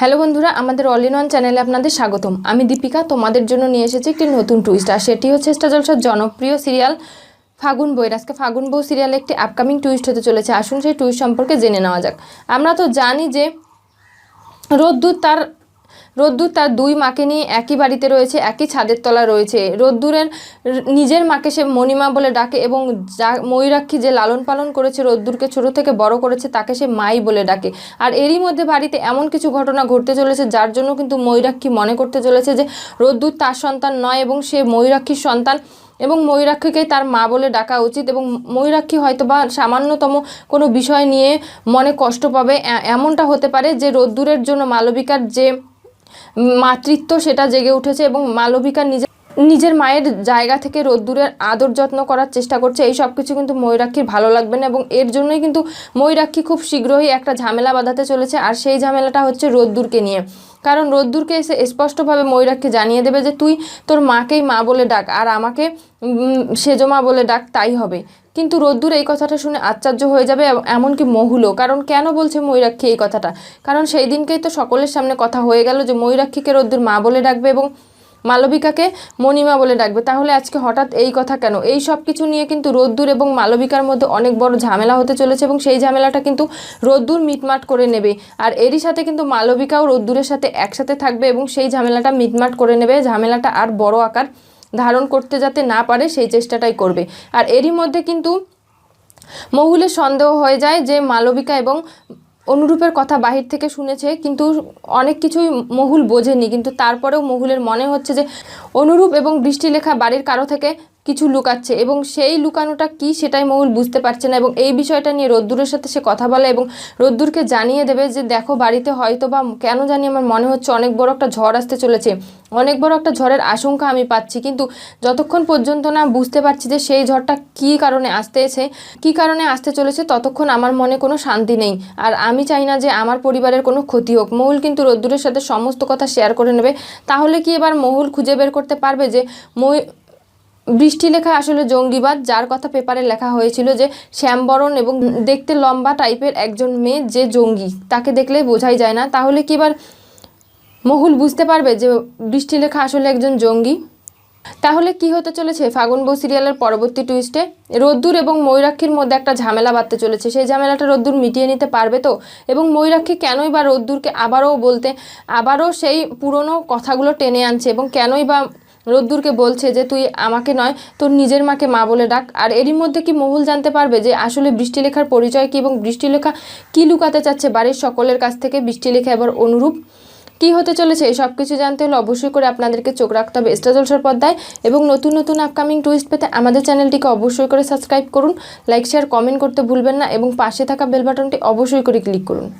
Hello বন্ধুরা, আমাদের all in one চ্যানেলে আপনাদের স্বাগতম। আমি দীপিকা, তোমাদের জন্য নিয়ে এসেছি একটি নতুন টুইস্ট আর সেটি হচ্ছে স্টার জলসার জনপ্রিয় সিরিয়াল ফাগুন বইয়ের আজকে ফাগুন বউ সিরিয়ালে একটি আপকামিং টুইস্ট হতে চলেছে। আসুন সেই টুইস্ট সম্পর্কে জেনে নেওয়া যাক। আমরা তো জানি যে রোদ্দুর তার রোদ্দুর তার দুই মাকে নিয়ে একই বাড়িতে রয়েছে, একই ছাদের তলা রয়েছে। রোদ্দুরের নিজের মাকে সে মণিমা বলে ডাকে এবং যা ময়ূরাক্ষী যে লালন পালন করেছে, রোদ্দুরকে ছোট থেকে বড় করেছে, তাকে সে মাই বলে ডাকে। আর এরই মধ্যে বাড়িতে এমন কিছু ঘটনা ঘটতে চলেছে, যার জন্য কিন্তু ময়ূরাক্ষী মনে করতে চলেছে যে, রোদ্দুর তার সন্তান নয় এবং সে ময়ূরাক্ষীর সন্তান এবং ময়ূরাক্ষীকেই তার মা বলে ডাকা উচিত এবং ময়ূরাক্ষী হয়তো বা সামান্যতম কোনো বিষয় নিয়ে মনে কষ্ট পাবে। এমনটা হতে পারে যে, রোদ্দুরের জন্য মালবিকার যে মাতৃত্ব সেটা জেগে উঠেছে এবং মালবিকা নিজের নিজের মায়ের জায়গা থেকে রোদ্দুরের আদর যত্ন করার চেষ্টা করছে। এই সব কিছু কিন্তু ময়ূরাক্ষীর ভালো লাগবে না এবং এর জন্যই কিন্তু ময়ূরাক্ষী খুব শীঘ্রই একটা ঝামেলা বাঁধাতে চলেছে আর সেই ঝামেলাটা হচ্ছে রোদ্দুরকে নিয়ে। কারণ রোদ্দুরকে এসে স্পষ্টভাবে ময়ূরাক্ষী জানিয়ে দেবে যে, তুই তোর মাকেই মা বলে ডাক আর আমাকে সেজমা বলে ডাক, তাই হবে। কিন্তু রোদ্দুর এই কথাটা শুনে আশ্চর্য হয়ে যাবে এমনকি মহুলও। কারণ কেন বলছে ময়ূরাক্ষী এই কথাটা? কারণ সেই দিনকেই তো সকলের সামনে কথা হয়ে গেল যে ময়ূরাক্ষীকে রোদ্দুর মা বলে ডাকবে এবং মালবিকাকে মণিমা বলে ডাকবে। তাহলে আজকে হঠাৎ এই কথা কেন? এই সব কিছু নিয়ে কিন্তু রোদ্দুর এবং মালবিকার মধ্যে অনেক বড় ঝামেলা হতে চলেছে এবং সেই ঝামেলাটা কিন্তু রোদ্দুর মিটমাট করে নেবে। আর এরই সাথে কিন্তু মালবিকাও রোদ্দুরের সাথে একসাথে থাকবে এবং সেই ঝামেলাটা মিটমাট করে নেবে। ঝামেলাটা আর বড় আকার ধারণ করতে যাতে না পারে সেই চেষ্টাটাই করবে। আর এরই মধ্যে কিন্তু মহুলের সন্দেহ হয়ে যায় যে মালবিকা এবং অনুরূপের কথা বাহির থেকে শুনেছে, কিন্তু অনেক কিছুই মহুল বোঝেনি। কিন্তু তারপরেও মহুলের মনে হচ্ছে যে অনুরূপ এবং বৃষ্টিলেখা বাড়ির কারও থেকে কিছু লুকাচ্ছে এবং সেই লুকানোটা কি সেটাই মহুল বুঝতে পারছে না এবং এই বিষয়টা নিয়ে রোদ্দুরের সাথে সে কথা বলে এবং রোদ্দুরকে জানিয়ে দেবে যে দেখো বাড়িতে হয়তো বা কেন জানি আমার মনে হচ্ছে অনেক বড় একটা ঝড় আসতে চলেছে। অনেক বড় একটা ঝড়ের আশঙ্কা আমি পাচ্ছি কিন্তু যতক্ষণ পর্যন্ত না বুঝতে পারছি যে সেই ঝড়টা কী কারণে আসতেছে কী কারণে আসতে চলেছে ততক্ষণ আমার মনে কোনো শান্তি নেই। আর আমি চাই না যে আমার পরিবারের কোনো ক্ষতি হোক। মহুল কিন্তু রোদ্দুরের সাথে সমস্ত কথা শেয়ার করে নেবে। তাহলে কি এবার মহুল খুঁজে বের করতে পারবে যে মই বৃষ্টি লেখা আসলে জঙ্গিবাদ, যার কথা পেপারে লেখা হয়েছিল যে শ্যামবরণ এবং দেখতে লম্বা টাইপের একজন মেয়ে যে জঙ্গি, তাকে দেখলে বোঝাই যায় না। তাহলে কি এবার মহুল বুঝতে পারবে যে বৃষ্টি লেখা আসলে একজন জঙ্গি? তাহলে কি হতে চলেছে? ফাগুন বউ সিরিয়ালের পরবর্তী টুইস্টে রোদ্দুর এবং ময়ূরাক্ষীর মধ্যে একটা ঝামেলা বাঁধতে চলেছে। সেই ঝামেলাটা রোদ্দুর মিটিয়ে নিতে পারবে তো? এবং ময়ূরাক্ষী কেনই বা রোদ্দুরকে আবারও বলতে, আবারও সেই পুরনো কথাগুলো টেনে আনছে এবং কেনই বা রোদ্দুরকে বলছে যে, তুই আমাকে নয়, তোর নিজের মাকে মা বলে ডাক। আর এরই মধ্যে কি মহুল জানতে পারবে যে, আসলে বৃষ্টিলেখার পরিচয় কি এবং বৃষ্টিলেখা কি লুকাতে চাচ্ছে বাড়ির সকলের কাছ থেকে? বৃষ্টিলেখা এবার অনুরূপ। কি হতে চলেছে এই সব কিছু জানতে হলে অবশ্যই করে আপনাদেরকে চোখ রাখতে হবে এক্সট্রা জলসার পর্দায়। এবং নতুন নতুন আপকামিং টুইস্ট পেতে আমাদের চ্যানেলটিকে অবশ্যই করে সাবস্ক্রাইব করুন লাইক শেয়ার কমেন্ট করতে ভুলবেন না এবং পাশে থাকা বেল বাটনটি অবশ্যই করে ক্লিক করুন।